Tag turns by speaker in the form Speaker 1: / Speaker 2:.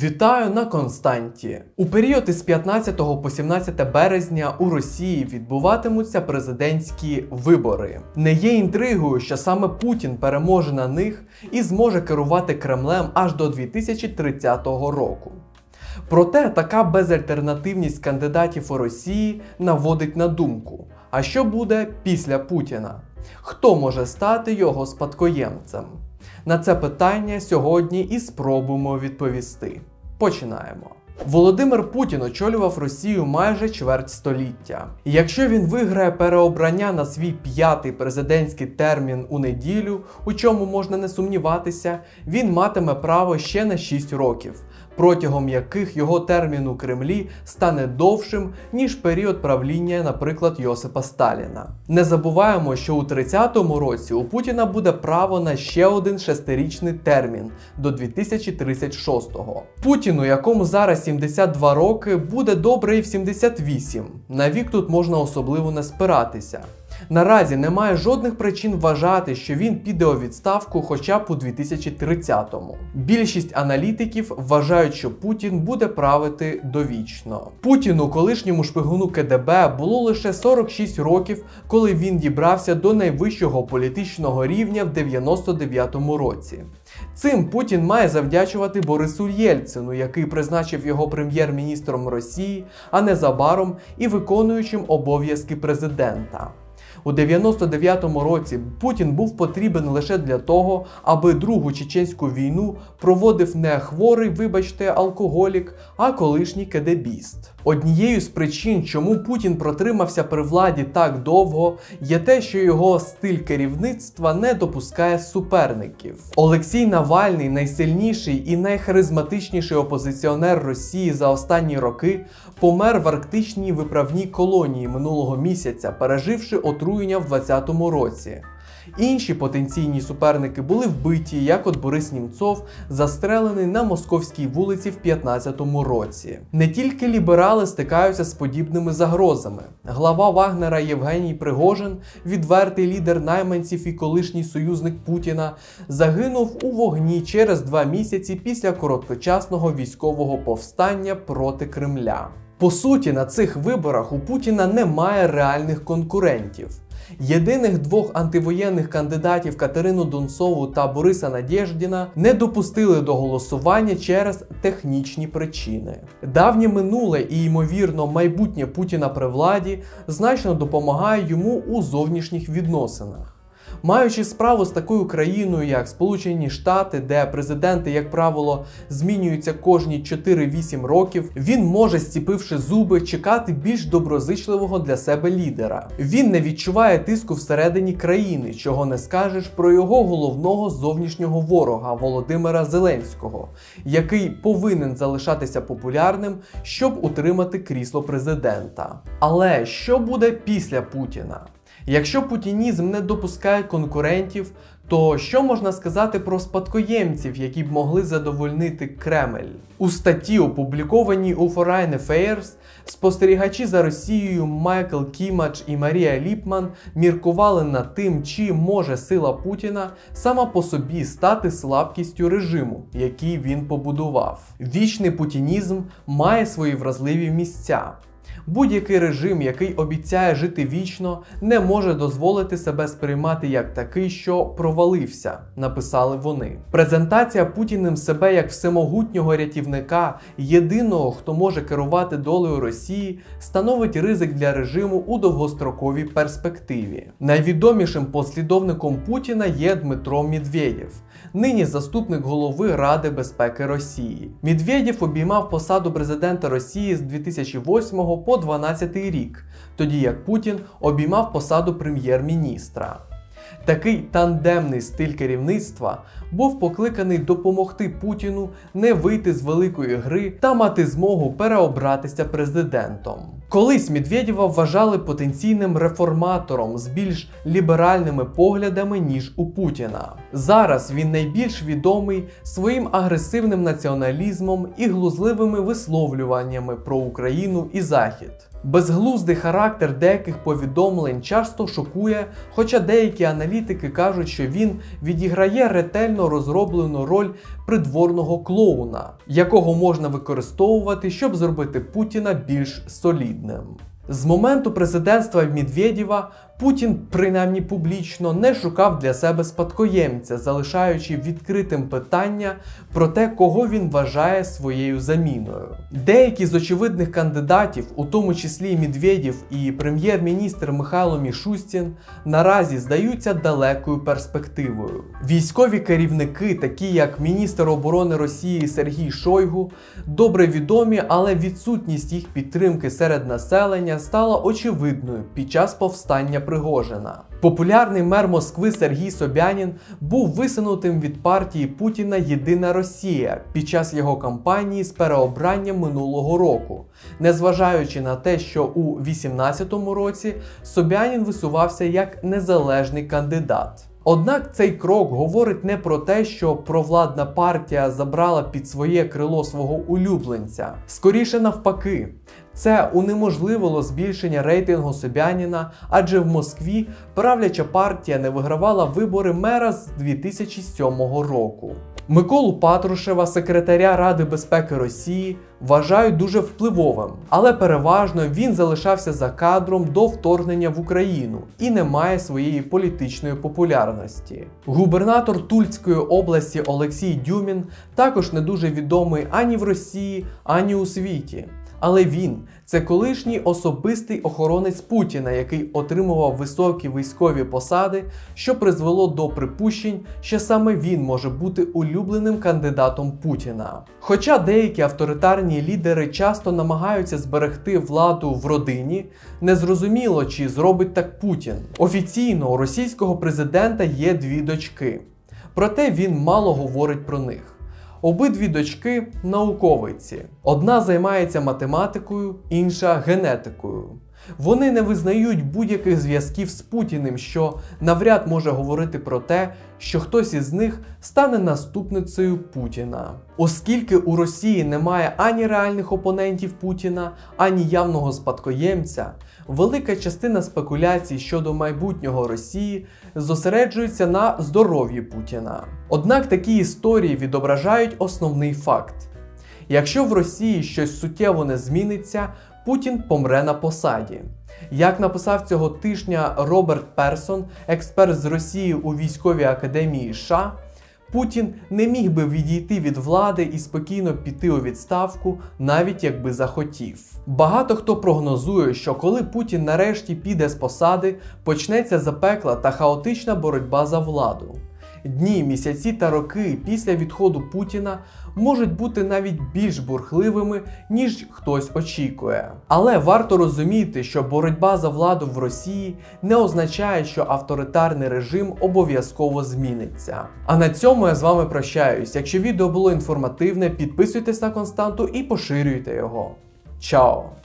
Speaker 1: Вітаю на Константі. У період із 15 по 17 березня у Росії відбуватимуться президентські вибори. Не є інтригою, що саме Путін переможе на них і зможе керувати Кремлем аж до 2030 року. Проте така безальтернативність кандидатів у Росії наводить на думку: а що буде після Путіна? Хто може стати його спадкоємцем? На це питання сьогодні і спробуємо відповісти. Починаємо. Володимир Путін очолював Росію майже чверть століття. І якщо він виграє переобрання на свій п'ятий президентський термін у неділю, у чому можна не сумніватися, він матиме право ще на 6 років, протягом яких його термін у Кремлі стане довшим, ніж період правління, наприклад, Йосипа Сталіна. Не забуваємо, що у 30-му році у Путіна буде право на ще один шестирічний термін до 2036-го. Путіну, якому зараз 72 роки, буде добре і в 78. На вік тут можна особливо не спиратися. Наразі немає жодних причин вважати, що він піде у відставку хоча б у 2030-му. Більшість аналітиків вважають, що Путін буде правити довічно. Путіну, колишньому шпигуну КДБ, було лише 46 років, коли він дібрався до найвищого політичного рівня в 99-му році. Цим Путін має завдячувати Борису Єльцину, який призначив його прем'єр-міністром Росії, а незабаром і виконуючим обов'язки президента. У 99-му році Путін був потрібен лише для того, аби Другу чеченську війну проводив не хворий, вибачте, алкоголік, а колишній кедебіст. Однією з причин, чому Путін протримався при владі так довго, є те, що його стиль керівництва не допускає суперників. Олексій Навальний, найсильніший і найхаризматичніший опозиціонер Росії за останні роки, помер в арктичній виправній колонії минулого місяця, переживши отруєння в 2020 році. Інші потенційні суперники були вбиті, як от Борис Німцов, застрелений на московській вулиці в 15-му році. Не тільки ліберали стикаються з подібними загрозами. Глава Вагнера Євгеній Пригожин, відвертий лідер найманців і колишній союзник Путіна, загинув у вогні через два місяці після короткочасного військового повстання проти Кремля. По суті, на цих виборах у Путіна немає реальних конкурентів. Єдиних двох антивоєнних кандидатів Катерину Донцову та Бориса Надєждіна не допустили до голосування через технічні причини. Давнє минуле і ймовірно майбутнє Путіна при владі значно допомагає йому у зовнішніх відносинах. Маючи справу з такою країною, як Сполучені Штати, де президенти, як правило, змінюються кожні 4-8 років, він може, стіпивши зуби, чекати більш доброзичливого для себе лідера. Він не відчуває тиску всередині країни, чого не скажеш про його головного зовнішнього ворога Володимира Зеленського, який повинен залишатися популярним, щоб утримати крісло президента. Але що буде після Путіна? Якщо путінізм не допускає конкурентів, то що можна сказати про спадкоємців, які б могли задовольнити Кремль? У статті, опублікованій у Foreign Affairs, спостерігачі за Росією Майкл Кімач і Марія Ліпман міркували над тим, чи може сила Путіна сама по собі стати слабкістю режиму, який він побудував. Вічний путінізм має свої вразливі місця. Будь-який режим, який обіцяє жити вічно, не може дозволити себе сприймати як такий, що провалився, написали вони. Презентація Путіним себе як всемогутнього рятівника, єдиного, хто може керувати долею Росії, становить ризик для режиму у довгостроковій перспективі. Найвідомішим послідовником Путіна є Дмитро Медведєв. Нині заступник голови Ради безпеки Росії. Медведєв обіймав посаду президента Росії з 2008 по 2012 рік, тоді як Путін обіймав посаду прем'єр-міністра. Такий тандемний стиль керівництва був покликаний допомогти Путіну не вийти з великої гри та мати змогу переобратися президентом. Колись Медведєва вважали потенційним реформатором з більш ліберальними поглядами, ніж у Путіна. Зараз він найбільш відомий своїм агресивним націоналізмом і глузливими висловлюваннями про Україну і Захід. Безглуздий характер деяких повідомлень часто шокує, хоча деякі аналітики кажуть, що він відіграє ретельно ретельно розроблену роль придворного клоуна, якого можна використовувати, щоб зробити Путіна більш солідним. З моменту президентства Медведєва Путін, принаймні публічно, не шукав для себе спадкоємця, залишаючи відкритим питання про те, кого він вважає своєю заміною. Деякі з очевидних кандидатів, у тому числі Медведєв і прем'єр-міністр Михайло Мішустін, наразі здаються далекою перспективою. Військові керівники, такі як міністр оборони Росії Сергій Шойгу, добре відомі, але відсутність їх підтримки серед населення стала очевидною під час повстання Пригожина. Популярний мер Москви Сергій Собянін був висунутим від партії Путіна Єдина Росія під час його кампанії з переобрання минулого року, незважаючи на те, що у 2018 році Собянін висувався як незалежний кандидат. Однак цей крок говорить не про те, що провладна партія забрала під своє крило свого улюбленця. Скоріше навпаки, це унеможливило збільшення рейтингу Собяніна, адже в Москві правляча партія не вигравала вибори мера з 2007 року. Миколу Патрушева, секретаря Ради безпеки Росії, вважають дуже впливовим, але переважно він залишався за кадром до вторгнення в Україну і не має своєї політичної популярності. Губернатор Тульської області Олексій Дюмін також не дуже відомий ані в Росії, ані у світі. Але він це колишній особистий охоронець Путіна, який отримував високі військові посади, що призвело до припущень, що саме він може бути улюбленим кандидатом Путіна. Хоча деякі авторитарні лідери часто намагаються зберегти владу в родині, незрозуміло, чи зробить так Путін. Офіційно у російського президента є дві дочки, проте він мало говорить про них. Обидві дочки науковиці. Одна займається математикою, інша генетикою. Вони не визнають будь-яких зв'язків з Путіним, що навряд може говорити про те, що хтось із них стане наступницею Путіна. Оскільки у Росії немає ані реальних опонентів Путіна, ані явного спадкоємця, велика частина спекуляцій щодо майбутнього Росії зосереджується на здоров'ї Путіна. Однак такі історії відображають основний факт: якщо в Росії щось суттєво не зміниться, Путін помре на посаді. Як написав цього тижня Роберт Персон, експерт з Росії у військовій академії США, Путін не міг би відійти від влади і спокійно піти у відставку, навіть якби захотів. Багато хто прогнозує, що коли Путін нарешті піде з посади, почнеться запекла та хаотична боротьба за владу. Дні, місяці та роки після відходу Путіна можуть бути навіть більш бурхливими, ніж хтось очікує. Але варто розуміти, що боротьба за владу в Росії не означає, що авторитарний режим обов'язково зміниться. А на цьому я з вами прощаюсь. Якщо відео було інформативне, підписуйтесь на константу і поширюйте його. Чао!